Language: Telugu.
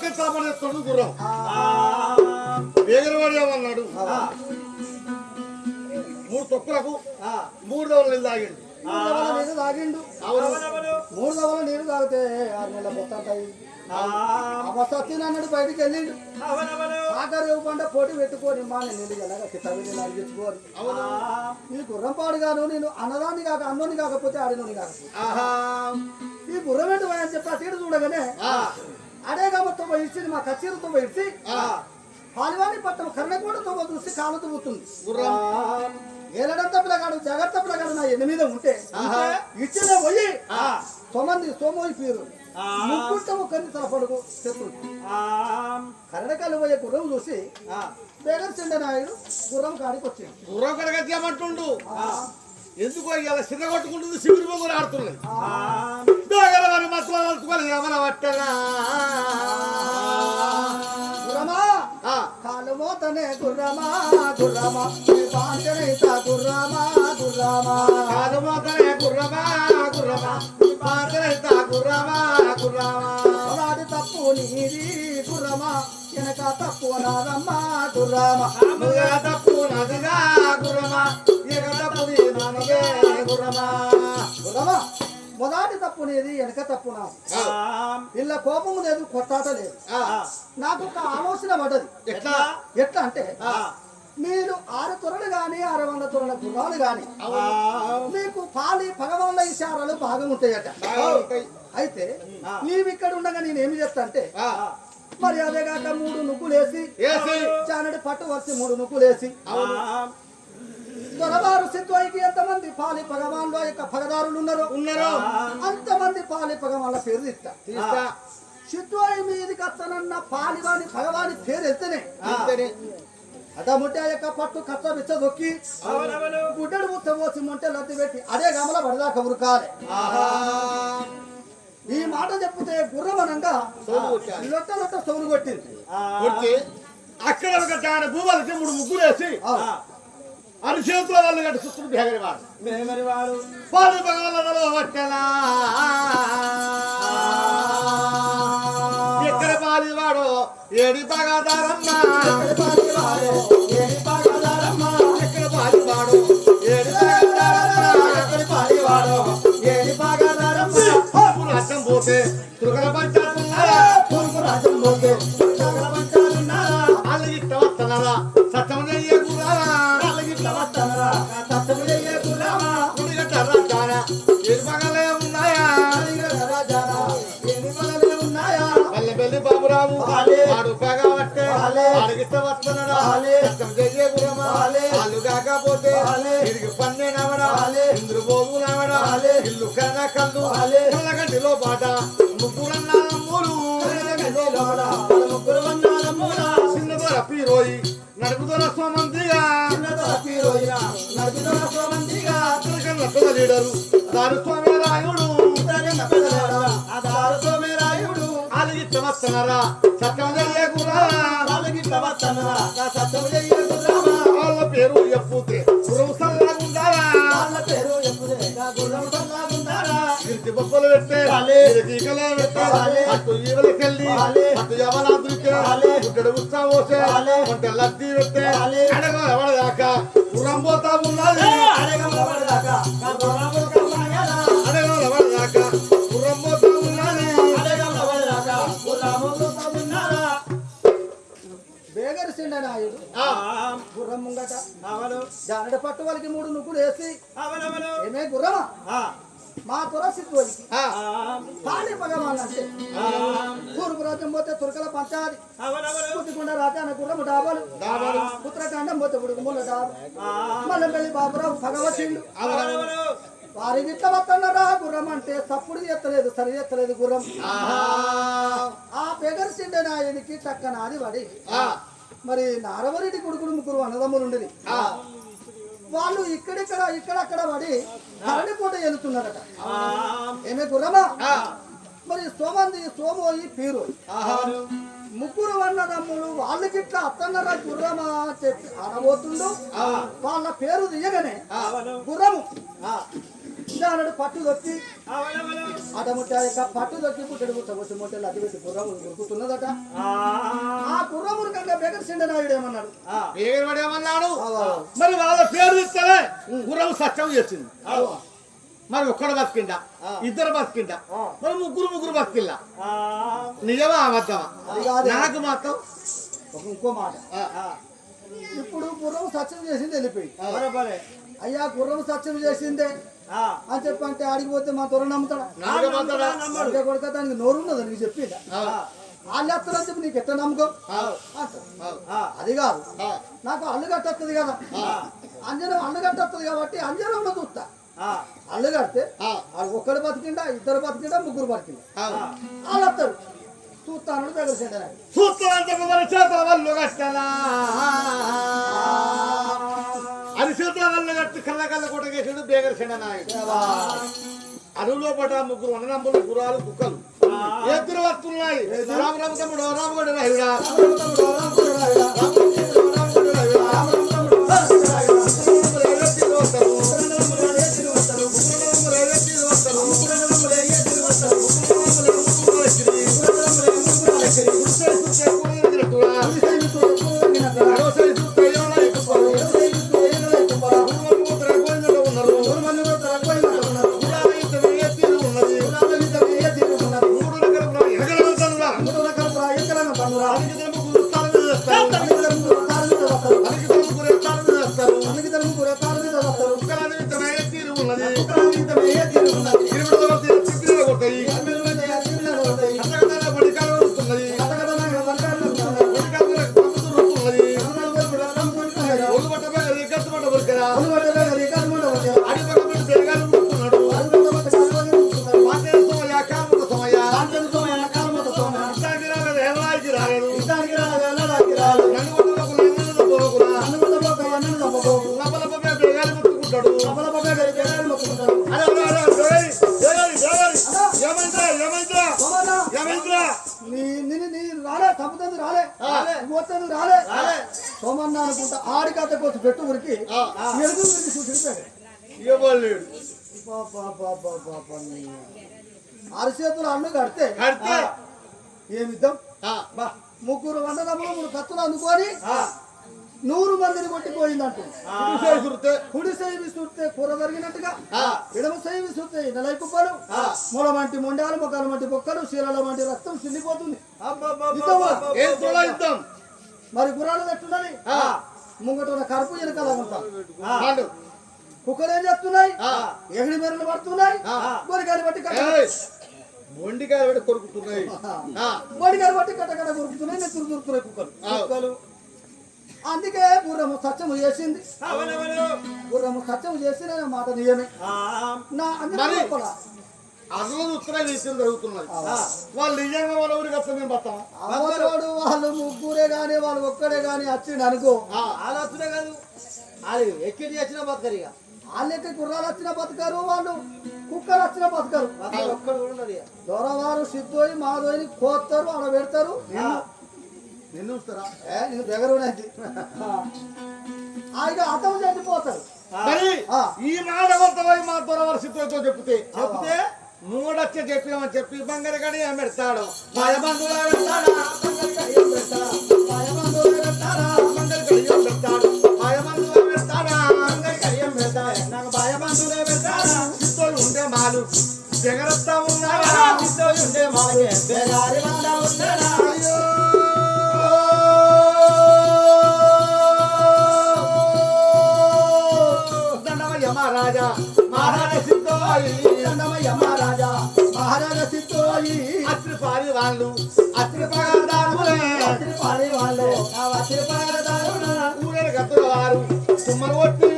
ఒక్క తాపడేస్తాడు గుర్రం. వేగరవాడు ఏమన్నాడు మూడు తొక్కులకు మూడు దవలు నీళ్ళు తాగిండు. నీరు తాగిండు. మూడు దవల నీరు తాగితే ఆరు నెలల మొత్తం అవసత్తిని అన్నాడు బయటికి వెళ్ళిండు. ఆఖరి పంట పోటీ పెట్టుకొని మా నీళ్ళు ఎలాగ అవును. ఈ గుర్రం పాడుగాను నేను అన్నదాన్ని కాక అన్నోని కాకపోతే ఆడినోని కాకపోతే. ఈ గుర్రం ఏంటి అని చెప్పి అటు ఇటు చూడగానే తొమ్మిది ఇచ్చింది మా ఇచ్చి ఆ, పాలివాణి పట్టం కర్ణకూడ తొమ్మిది చూసి కాలు తుమ్ముతుంది గుర్రం. ఏలడంత పిల్లగాడు జాగ్రత్త పిల్లగాడు నా ఎన్ని మీద ఉంటే. ఇచ్చిన పోయి సోమంది సోమోయి పేరు. ముక్కుంట ఒకరిని తలపడుకు కరడకాలు పోయే గుర్రం చూసి బేగర్ చెండ నాయుడు గుర్రం కాడికి వచ్చింది గుర్రం కడగచ్చామంటుండు ఎందుకో ఇలా సిద్ధ కొట్టుకుంటుంది శిబిరి బొగ్గులు ఆడుతున్నాయి. మసలు ఏమన్నా పట్టరా. గుర్రమా గుర్రమా నీ పాంచనైత గుర్రమా గుర్రమా. మోతనే గుర్రమా గుర్రమా పాతరైత గుర్రమా గుర్రమా. నాటి తప్పు నీది గుర్రమా వెనక తప్పు నాదమ్మా గుర్రమా. ముందుగా తప్పు నదిగా గుర్రమా ఇక తప్పు నీ నాన్నగే గుర్రమా. గుర్రమా మొదటి తప్పు నీది వెనక తప్పు నా వీళ్ళ కోపం లేదు కొట్టాట లేదు. నాకు ఒక ఆలోచన పడ్డది. ఎట్లా? ఎట్లా అంటే మీరు ఆరు తొరలు గాని ఆరు వందల తొరల గుర్రాలు గాని మీకు పాలి పగవాళ్ళ ఇషారాలు బాగా ఉంటాయట. అయితే నీవు ఇక్కడ ఉండగా నేను ఏమి చేస్తా అంటే మరి అదే కాక మూడు ఏసి చానడి పట్టు వచ్చి మూడు నువ్వులేసి దొరవారు సిద్ధువైకి ఎంతమంది పాలి పగవాన్లు యొక్క పగదారులు ఉన్నారు. ఉన్నారు. అంతమంది పాలి పగవాన్ల పేరు ఇస్తా తీస్తా. సిద్ధువై మీదికి అత్తనన్న పాలివాని భగవాని పేరు ఎత్తనే. అదముట్టే ఆ యొక్క పట్టు కచ్చ బిచ్చ దొక్కి గుడ్డడు ముత్త పోసి మొంటే లత్తి పెట్టి అదే గమల పడదాక ఉరకాలి. ఆహా. ఈ మాట చెప్తే గుర్రమనంగా. లొట్ట లొట్ట సౌలు కొట్టింది. కొట్టి అక్కడ ఒక దాని భూములకి మూడు ముగ్గులు వేసి. అరిచేతుల వాళ్ళు కట్టి సుస్తుడు బేగరి వాడు? మేమరి వాడు? పాలు పగలలో పట్టెలా ఎక్కడ పాలి వాడు ఏడి పగదారమ్మా పాలివాడో, ఏడి పాలివాడమ్మా, ఎక్కడ పాలి వాడు ఏడి పగదారమ్మా ఎక్కడి పాలివాడో, ఏడి పోతే పంచాడుతున్నారా తూర్పు రాజ్యం పోతే సకల పంచాలున్నారా, వాళ్ళు ఇట్ట వస్తున్నారా సత్యం చెయ్యకురారా వాళ్ళకిట్ల వస్తానరా, ఉన్నాయా ఉన్నాయా? బాబురావు వాలే. వాడు అడిగితే వస్తున్నాడా వాలే. చెయ్యే గురమా వాళ్ళు కాకపోతే వాలే. పన్నే నవడా ఇంద్రు పోగు నవడా ఇల్లు కన్నా కళ్ళు కళ్ళగంటిలో పాట ముగ్గురన్నా మూడు ముగ్గురు చిన్న దొర పీరోయి నడుపు దొర సోమంతిగా లీడరు దాని స్వామి రాయుడు దారు సోమేరాయుడు, అలిగిట్ట వస్తున్నారా సత్యం చెయ్యే గురా వాళ్ళకిట్ల వస్తానరా, ఆ సత్యము చెయ్యే గుర్రమా, వాళ్ళ పేరు ఎప్పుతే గురువు సల్లగుండారా వాళ్ళ పేరు ఎప్పుడే ఆ గుర్రం సల్లాగుండారా, ఇంటి బొక్కలు పెట్టే. ఈకలే పెట్టే. అటు ఈవలకెళ్ళి వాలే. అటు యవనాదురికే వాలే. గుడ్డడు ఉత్సా పోసే వాలే. కొంటే లద్ది పెట్టే వాలే. అడగ ఎవడదాకా గుర్రం ముంగట జానడ పట్టు వాళ్ళకి మూడు నువ్వులు వేసి. ఏమే గుర్రమా? మా వాళ్ళకి ఆ, పాలి పగవాలంటే. తూర్పు రాజ్యం పోతే తురకల పంచాది. పుట్టుకుండా రాజాన గుర్రము డాబాలు. పుత్రకాండం పోతే ఉడుకు ముళ్ళ డాబు. మల్లెపల్లి బాబురావు అవలవలు వారి ఇట్ల వస్తున్నారా గుర్రం అంటే తప్పుడు ఎత్తలేదు సరి ఎత్తలేదు గుర్రం. ఆ. బెగర్ సిండే నాయనికి చక్కనాది పడి ఆ, మరి నారవరెడ్డి కొడుకులు ముగ్గురు అన్నదమ్ములు ఉండేది. వాళ్ళు ఇక్కడిక్కడ ఇక్కడక్కడ పడి కరణి పూట వెళ్తున్నారట ఏమే గుర్రమా? మరి సోమంది సోమోయి పీరు. ముగ్గురు అన్నదమ్ములు వాళ్ళకిట్లా అత్తన్నర గుర్రమా చెప్పి అనబోతుండు వాళ్ళ పేరు తీయగానే గుర్రము. దాని పట్టు దొక్కి అవనవను అట ముట్ట యొక్క పట్టు దొక్కి పుట్టడు పుట్ట ముట్టలు అతి పెట్టి గుర్రము ఉరుకుతున్నదట. సిండనాయుడు ఏమన్నాడు ఆ. ఏమన్నాడు? ఏమన్నాడు అవ్వ. మరి వాళ్ళ పేరు ఇస్తలే గుర్రం సత్యం చేసింది. అవ్వ. మరి ఒక్కడు బతికిండా. ఇద్దరు బతికిండా. మరి ముగ్గురు ముగ్గురు బతికిల్లా? ఆ. నిజమా అబద్ధమా? అది కాదే. నాకు మాత్రం ఇంకో మాట. ఆ. ఇప్పుడు గుర్రం సత్యం చేసింది వెళ్ళిపోయి. అయ్యా గుర్రం సత్యం చేసిందే. ఆ. అని చెప్పంటే ఆడికి పోతే మా త్వర నమ్ముతాడా? నాకు మాత్రం అంటే కొడుక దానికి నోరు ఉన్నది? నీకు చెప్పిందా. వాళ్ళు ఎత్తరని చెప్పి నీకు ఎట్లా నమ్మకం అది కాదు. నాకు అల్లు కదా. అంజనం అల్లు కాబట్టి అంజనంలో చూస్తా. అల్లు కడితే. వాళ్ళు ఒక్కడు బతికిండా ఇద్దరు బతికిండా ముగ్గురు బతికిండా. వాళ్ళు వస్తారు చూస్తాను దగ్గర చూస్తానంటే మరి చేతుల వల్లు కట్టాలా అది చేతుల వల్లు కట్టి కళ్ళ కళ్ళ కొట్టకేసాడు బేగర చెండ నాయుడు అడవులో పడ్డ ముగ్గురు అన్నదమ్ములు గురాలు కుక్కలు. ఎదురు వస్తున్నాయి రామ రామ తమ్ముడు రామ గడు రాయుడా? రాలే తప్పుతుంది రాలే. పోతుంది రాలే. సోమన్న అనుకుంటా ఆడి కథ కోసం పెట్టు ఉరికి. ఎలుగు ఉరికి చూసి ఆరు చేతులు అన్ను కడితే ఏమిద్దాం ముగ్గురు వందనములు మూడు కత్తులు అందుకొని నూరు మందిని కొట్టిపోయిందంటూ. కుడి సైవి చూస్తే కూర జరిగినట్టుగా. ఎడమ సైవి చూస్తే నెలై కుప్పలు మూల వంటి మొండాలు మొక్కల వంటి బొక్కలు శీలల వంటి రక్తం చిల్లిపోతుంది. మరి గుర్రాలు పెట్టున్నది? ఆ. ముంగట ఉన్న కడుపు వెనకాల ఉంటాం. కుక్కలు ఏం చేస్తున్నాయి? ఆ. ఎగిడి మెరలు పడుతున్నాయి. బొడిగాలి బట్టి కట్ట ఏయ్, మొండికాయ పెట్టి కొరుకుతున్నాయి. బొడిగాలి బట్టి కట్ట కట్ట కొరుకుతున్నాయి నెత్తురు దొరుకుతున్నాయి కుక్కలు. కుక్కలు అందుకే గుర్రము సత్యము చేసింది. గుర్రము సత్యము చేసిన మాట నియమే. ఆ. నా? లోపల. అసలు ఉత్తరాలు విషయం జరుగుతున్నది. వాళ్ళు నిజంగా వాళ్ళ ఊరికి వస్తే మేము వస్తాం అవతోడు వాళ్ళు ముగ్గురే గాని వాళ్ళు ఒక్కడే గాని వచ్చిండు అనుకో. ఆలోచన కాదు. అది ఎక్కిడి వచ్చిన బతకరిగా వాళ్ళకి గుర్రాలు వచ్చిన బతకారు వాళ్ళు కుక్కలు వచ్చిన బతకారు. ఇక. దొరవారు సిద్ధోయి మాధోయిని కోస్తారు ఆడ పెడతారు నిన్ను చూస్తారా? ఏ, ఆయన అర్థం చనిపోతారు మరి. ఈ మాట మా దొరవరసితో చెప్తే చెప్తే మూడొచ్చే చెప్పామని చెప్పి బంగారు గడి పెడతాడు భయబంధువులు పెడతాడా వాళ్ళు. అత్రి పగదారులే అత్రి పాడే వాళ్ళు ఆ అత్రి ఊరేడు వారు. తుమ్మలు కొట్టి